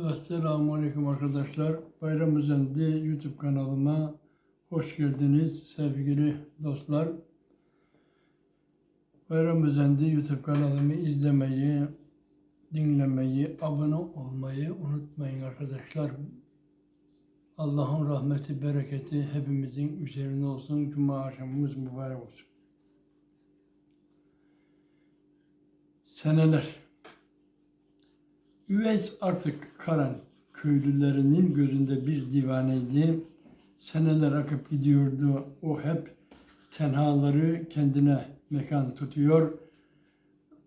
Evet, selamun aleyküm arkadaşlar. Bayram Özendi YouTube kanalıma hoş geldiniz sevgili dostlar. Bayram Özendi YouTube kanalımı izlemeyi, dinlemeyi, abone olmayı unutmayın arkadaşlar. Allah'ın rahmeti, bereketi hepimizin üzerine olsun. Cuma akşamımız mübarek olsun. Seneler. Üveys artık Karan köylülerinin gözünde bir divaneydi. Seneler akıp gidiyordu. O hep tenhaları kendine mekan tutuyor.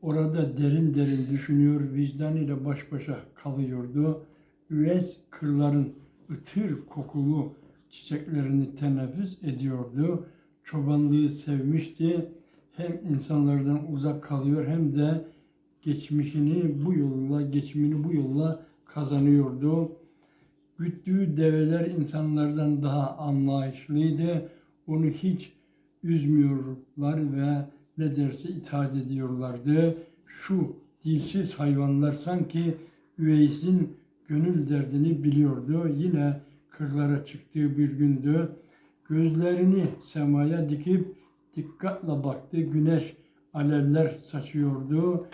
Orada derin derin düşünüyor, vicdanıyla baş başa kalıyordu. Üveys kırların ıtır kokulu çiçeklerini teneffüs ediyordu. Çobanlığı sevmişti. Hem insanlardan uzak kalıyor hem de geçmişini bu yolla, geçimini bu yolla kazanıyordu. Güttüğü develer insanlardan daha anlayışlıydı. Onu hiç üzmüyorlar ve ne derse itaat ediyorlardı. Şu dilsiz hayvanlar sanki Üveys'in gönül derdini biliyordu. Yine kırlara çıktığı bir gündü. Gözlerini semaya dikip dikkatle baktı. Güneş alevler saçıyordu.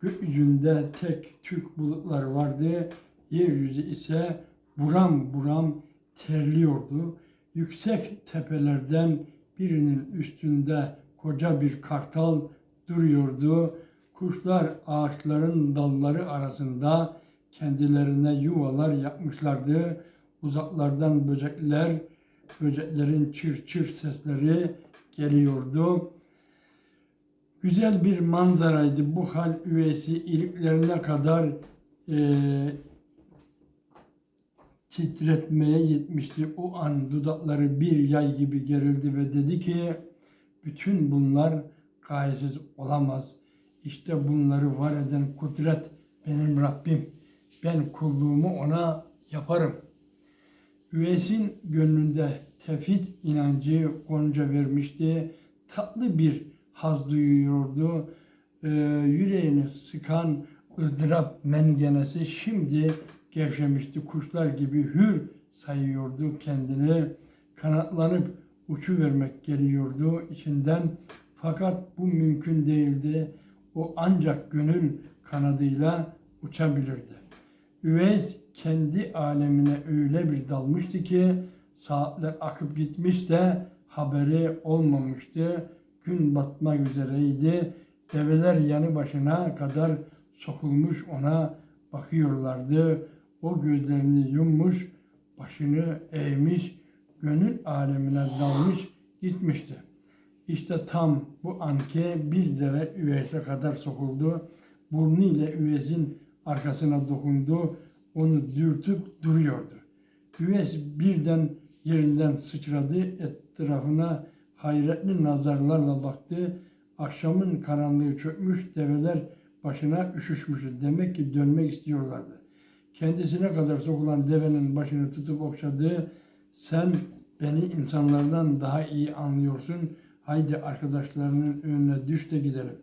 Gökyüzünde tek tük bulutlar vardı. Yeryüzü ise buram buram terliyordu. Yüksek tepelerden birinin üstünde koca bir kartal duruyordu. Kuşlar ağaçların dalları arasında kendilerine yuvalar yapmışlardı. Uzaklardan böcekler, böceklerin çır çır sesleri geliyordu. Güzel bir manzaraydı. Bu hal üveysi iliklerine kadar e, titretmeye yetmişti. O an dudakları bir yay gibi gerildi ve dedi ki bütün bunlar gayesiz olamaz. İşte bunları var eden kudret benim Rabbim. Ben kulluğumu ona yaparım. Üveysin gönlünde tefit inancı gonca vermişti. Tatlı bir haz duyuyordu. Ee, yüreğini sıkan ızdırap mengenesi şimdi gevşemişti. Kuşlar gibi hür sayıyordu kendini. Kanatlanıp uçu vermek geliyordu içinden. Fakat bu mümkün değildi. O ancak gönül kanadıyla uçabilirdi. Üveys kendi alemine öyle bir dalmıştı ki saatler akıp gitmiş de haberi olmamıştı. Gün batmak üzereydi. Develer yanı başına kadar sokulmuş ona bakıyorlardı. O gözlerini yummuş, başını eğmiş, gönül alemine dalmış gitmişti. İşte tam bu anke bir deve üveyse kadar sokuldu. Burnu ile üvesin arkasına dokundu. Onu dürtüp duruyordu. Üves birden yerinden sıçradı. Etrafına hayretli nazarlarla baktı. Akşamın karanlığı çökmüş, develer başına üşüşmüştü. Demek ki dönmek istiyorlardı. Kendisine kadar sokulan devenin başını tutup okşadı. Sen beni insanlardan daha iyi anlıyorsun. Haydi arkadaşlarının önüne düş de gidelim.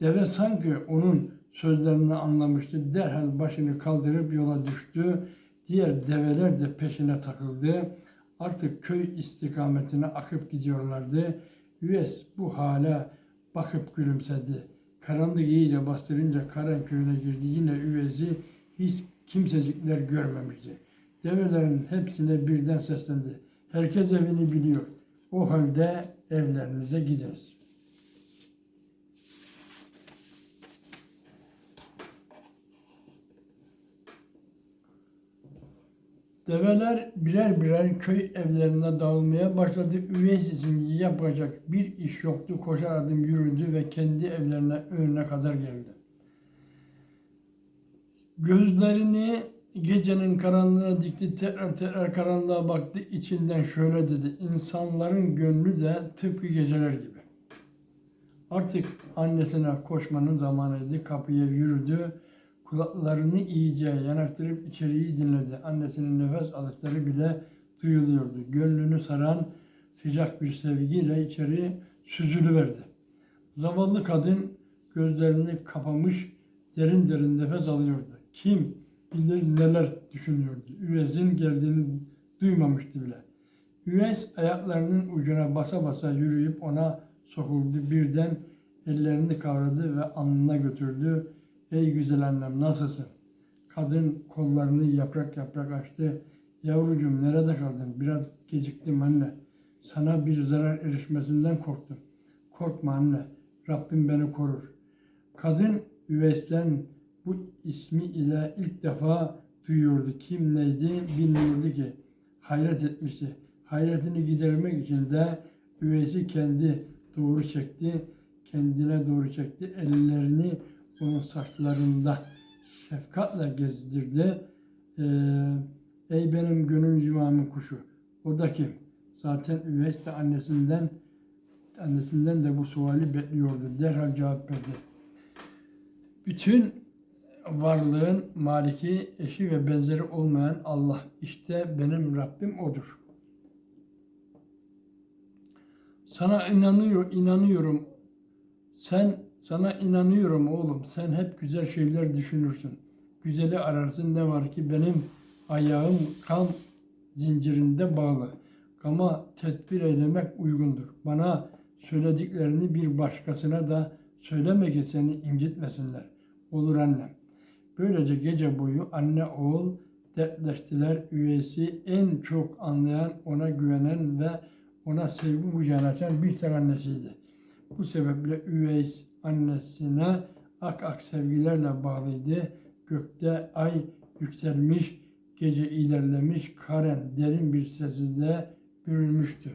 Deve sanki onun sözlerini anlamıştı. Derhal başını kaldırıp yola düştü. Diğer develer de peşine takıldı. Artık köy istikametine akıp gidiyorlardı. Üves bu hale bakıp gülümsedi. Karanlık iyice bastırınca Karen köyüne girdi. Yine Üvez'i hiç kimsecikler görmemişti. Develerin hepsine birden seslendi. Herkes evini biliyor. O halde evlerinize gidiniz. Develer birer birer köy evlerine dağılmaya başladı. Üveys için yapacak bir iş yoktu. Koşar adım yürüdü ve kendi evlerine önüne kadar geldi. Gözlerini gecenin karanlığına dikti. Tekrar tekrar karanlığa baktı. İçinden şöyle dedi. İnsanların gönlü de tıpkı geceler gibi. Artık annesine koşmanın zamanıydı. Kapıya yürüdü. Kulaklarını iyice yanaştırıp içeriği dinledi. Annesinin nefes alışları bile duyuluyordu. Gönlünü saran sıcak bir sevgiyle içeri süzülüverdi. Zavallı kadın gözlerini kapamış derin derin nefes alıyordu. Kim bilir neler düşünüyordu. Üveyz'in geldiğini duymamıştı bile. Üveyz ayaklarının ucuna basa basa yürüyüp ona sokuldu. Birden ellerini kavradı ve alnına götürdü. Ey güzel annem nasılsın? Kadın kollarını yaprak yaprak açtı. Yavrucuğum nerede kaldın? Biraz geciktim anne. Sana bir zarar erişmesinden korktum. Korkma anne. Rabbim beni korur. Kadın Üveys'ten bu ismi ile ilk defa duyuyordu. Kim neydi bilmiyordu ki. Hayret etmişti. Hayretini gidermek için de Üveys'i kendi doğru çekti. Kendine doğru çekti. Ellerini onun saçlarında şefkatle gezdirdi. Ee, Ey benim gönül yuvamın kuşu. O da kim? Zaten Üveys de annesinden annesinden de bu suali bekliyordu. Derhal cevap verdi. Bütün varlığın maliki, eşi ve benzeri olmayan Allah. İşte benim Rabbim odur. Sana inanıyor, inanıyorum. Sen sana inanıyorum oğlum. Sen hep güzel şeyler düşünürsün. Güzeli ararsın ne var ki benim ayağım kan zincirinde bağlı. Ama tedbir eylemek uygundur. Bana söylediklerini bir başkasına da söyleme ki seni incitmesinler. Olur annem. Böylece gece boyu anne oğul dertleştiler. Üveysi en çok anlayan, ona güvenen ve ona sevgi kucağına açan bir tek annesiydi. Bu sebeple Üveys annesine ak ak sevgilerle bağlıydı. Gökte ay yükselmiş, gece ilerlemiş, karen derin bir sessizliğe bürünmüştü.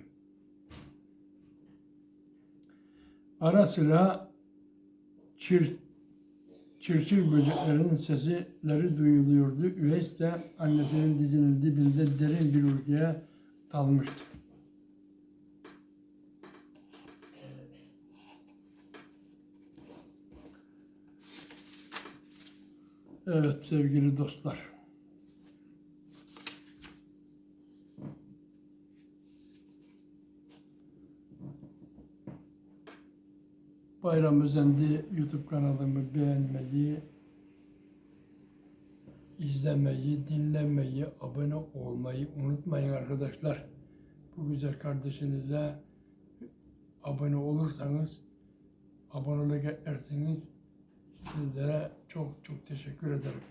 Ara sıra çır, çırçır böceklerin sesleri duyuluyordu. Üveys de annesinin dizinin dibinde derin bir uykuya dalmıştı. Evet sevgili dostlar. Bayram Özendi YouTube kanalımı beğenmeyi, izlemeyi, dinlemeyi, abone olmayı unutmayın arkadaşlar. Bu güzel kardeşinize abone olursanız, abonelik ederseniz sizlere çok çok teşekkür ederim.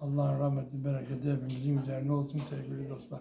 Allah'ın rahmeti, bereketi hepimizin üzerine olsun sevgili dostlar.